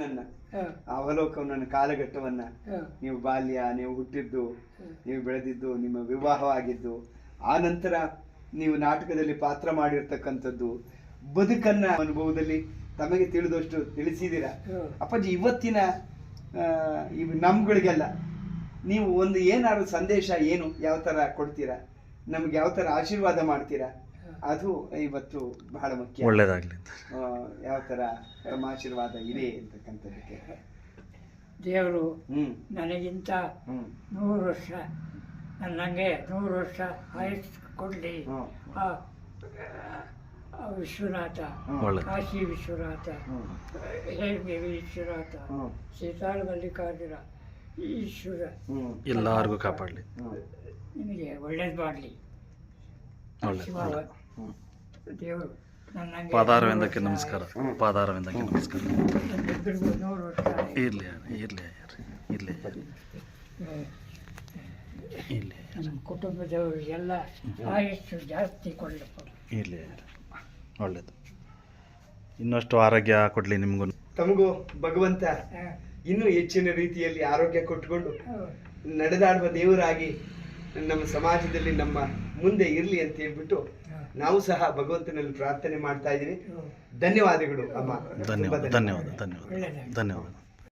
ನನ್ನ ಹ, ಅವಲೋಕನನ್ನ ಕಾಲಘಟ್ಟವನ್ನ ನೀವು ಬಾಲ್ಯ ನೀವು ಹುಟ್ಟಿದ್ದು. ನೀವು ಬೆಳೆದಿದ್ದು ನಿಮ್ಮ ವಿವಾಹವಾಗಿದ್ದು ಆ ನಂತರ ನೀವು ನಾಟಕದಲ್ಲಿ ಪಾತ್ರ ಮಾಡಿರ್ತಕ್ಕಂಥದ್ದು ಬದುಕನ್ನ ಅನುಭವದಲ್ಲಿ ತಮಗೆ ತಿಳಿದಷ್ಟು ತಿಳಿಸಿದ್ದೀರಾ. ಅಪ್ಪಾಜಿ ಇವತ್ತಿನ ನಮ್ಗಳಿಗೆಲ್ಲ ನೀವು ಒಂದು ಏನಾದ್ರು ಸಂದೇಶ ಏನು ಯಾವ ತರ ಕೊಡ್ತೀರಾ? ನಮ್ಗೆ ಯಾವ ತರ ಆಶೀರ್ವಾದ ಮಾಡ್ತೀರಾ? ಅದು ಇವತ್ತು ಬಹಳ ಮುಖ್ಯ. ಒಳ್ಳೇದಾಗಲಿ ಯಾವ ಥರ ಪರಮಾಶೀರ್ವಾದ ಆಶೀರ್ವಾದ ಇದೆ ಅಂತಕ್ಕಂಥದ್ದಕ್ಕೆ. ದೇವರು ನನಗಿಂತ ನೂರು ವರ್ಷ ನನಗೆ ನೂರು ವರ್ಷ ಆಯಸ್ಸು ಕೊಡಲಿ. ಆ ವಿಶ್ವನಾಥ. ಕಾಶಿ ವಿಶ್ವನಾಥ. ಹೇಗೆ ವಿಶ್ವನಾಥ. ಸೀತಾಳ ಮಲ್ಲಿಕಾರ್ಜುನ ಈಶ್ವರ. ಎಲ್ಲರಿಗೂ ಕಾಪಾಡಲಿ. ನಿಮಗೆ ನಿನಗೆ ಒಳ್ಳೇದು ಮಾಡಲಿ. ಒಳ್ಳೆ. ದೇವರು ಪಾದಾರವಿಂದಕ್ಕೆ ನಮಸ್ಕಾರ. ಪಾದಾರವಿಂದಕ್ಕೆ ನಮಸ್ಕಾರ. ಇರಲಿ ಇರಲಿ ಇರಲಿ ಇರ್ಲಿ ನಮ್ಮ ಕುಟುಂಬದವರಿಗೆಲ್ಲ ಜಾಸ್ತಿ ಕೊಡಲಪ್ಪ ಇರ್ಲಿ ಒಳ್ಳೇದು ಇನ್ನಷ್ಟು ಆರೋಗ್ಯ ಕೊಡಲಿ ನಿಮಗೂ. ತಮಗೂ ಭಗವಂತ ಇನ್ನೂ ಹೆಚ್ಚಿನ ರೀತಿಯಲ್ಲಿ ಆರೋಗ್ಯ ಕೊಟ್ಟುಕೊಂಡು ನಡೆದಾಡುವ ದೇವರಾಗಿ ನಮ್ಮ ಸಮಾಜದಲ್ಲಿ ನಮ್ಮ ಮುಂದೆ ಇರಲಿ ಅಂತ ಹೇಳ್ಬಿಟ್ಟು ನಾವು ಸಹ ಭಗವಂತನಲ್ಲಿ ಪ್ರಾರ್ಥನೆ ಮಾಡ್ತಾ ಇದ್ದೀವಿ. ಧನ್ಯವಾದಗಳು ಅಮ್ಮ. ಧನ್ಯವಾದ ಧನ್ಯವಾದ. ಧನ್ಯವಾದ ಧನ್ಯವಾದ ಧನ್ಯವಾದ.